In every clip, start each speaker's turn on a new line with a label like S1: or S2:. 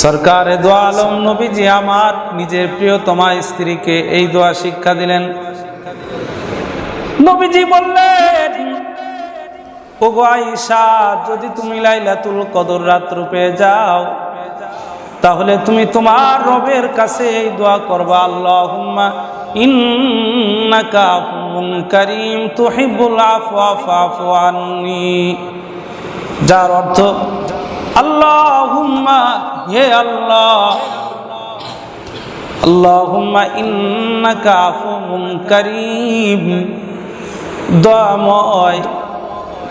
S1: সরকার দোয়া আলম নবীজি আমার নিজের প্রিয়তমা স্ত্রীকে এই দোয়া শিক্ষা দিলেন। নবীজি বললেন যদি তুমি লাইলাতুল কদর রাত্র পেয়ে যাও, তাহলে তুমি তোমার রবের কাছে এই দোয়া করবা আফুউন কারীম, তুহিব্বুল আফওয়া ফাফু আন্নি। যার অর্থ আল্লাহ।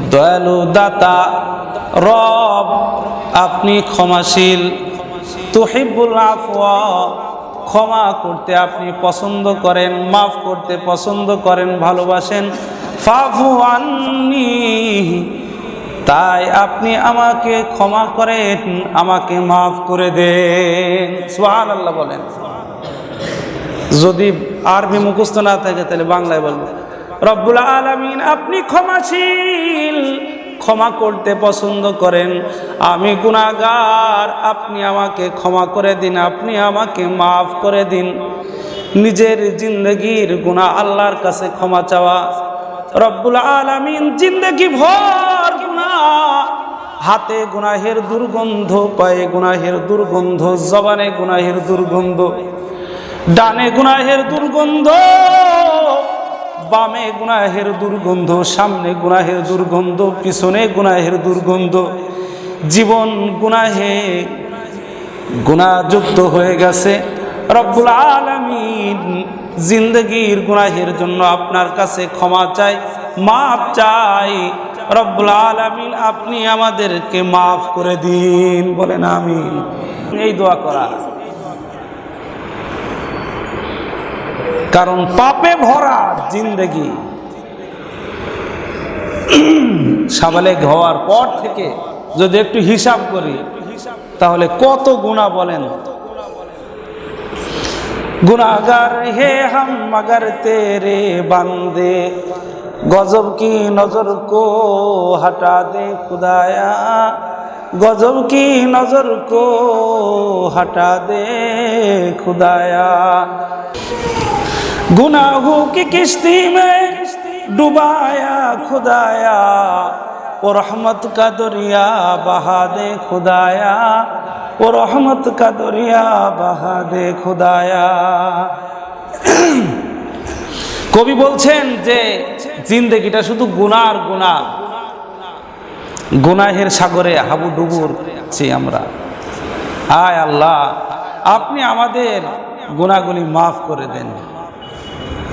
S1: দয়ালু দাতা, রব, আপনি ক্ষমাশীল। তুহিবুল আফওয়া, ক্ষমা করতে আপনি পছন্দ করেন, মাফ করতে পছন্দ করেন, ভালোবাসেন। ফাফু আন্নি। তাই আপনি আমাকে ক্ষমা করেন, আমাকে মাফ করে দেন। সোহান আল্লাহ বলেন। যদি আরবি মুখস্থ না থাকে, তাহলে বাংলায় বলব। রব্বুল আলমিন, আপনি ক্ষমাশীল, ক্ষমা করতে পছন্দ করেন। আমি গুণাগার আপনি আমাকে ক্ষমা করে দিন, আপনি আমাকে মাফ করে দিন। নিজের জিন্দগির গুণা আল্লাহর কাছে ক্ষমা চাওয়া। রব্বুল আলমিন, জিন্দগি ভর। হাতে গুনাহের দুর্গন্ধ, পায়ে গুনাহের দুর্গন্ধ, জবানে গুনাহের দুর্গন্ধ, ডানে গুনাহের দুর্গন্ধ, বামে গুনাহের দুর্গন্ধ, সামনে গুনাহের দুর্গন্ধ, পিছনে গুনাহের দুর্গন্ধ। জীবন গুনাহে গুণাযুক্ত হয়ে গেছে। রব্বুল আলমিন জিন্দগির গুনাহের জন্য আপনার কাছে ক্ষমা চাই, মাফ চাই। রব্বুল আলমিন, আপনি আমাদেরকে মাফ করে দিন। বলেন আমি এই দোয়া করা। কারণ পাপে ভরা জিন্দগি। সাবালেক হওয়ার পর থেকে যদি একটু হিসাব করি, তাহলে কত গুণা বলেন? গুনাগার হে হাম, মগর তেরে বান্দে। গজব কি নজর কো হটা দে খুদায়া गजब की नजर को हटा दे खुदाया गुनाहों की किश्ती में डुबाया खुदाया और रहमत का दरिया बहा दे खुदाया और रहमत का दरिया बहा दे खुदाया কবি বলছেন যে জিন্দগিটা শুধু গুনার গুণা। গুনাহের সাগরে হাবু ডুবুর ছি আমরা। আয় আল্লাহ, আপনি আমাদের গুণাগুলি মাফ করে দেন।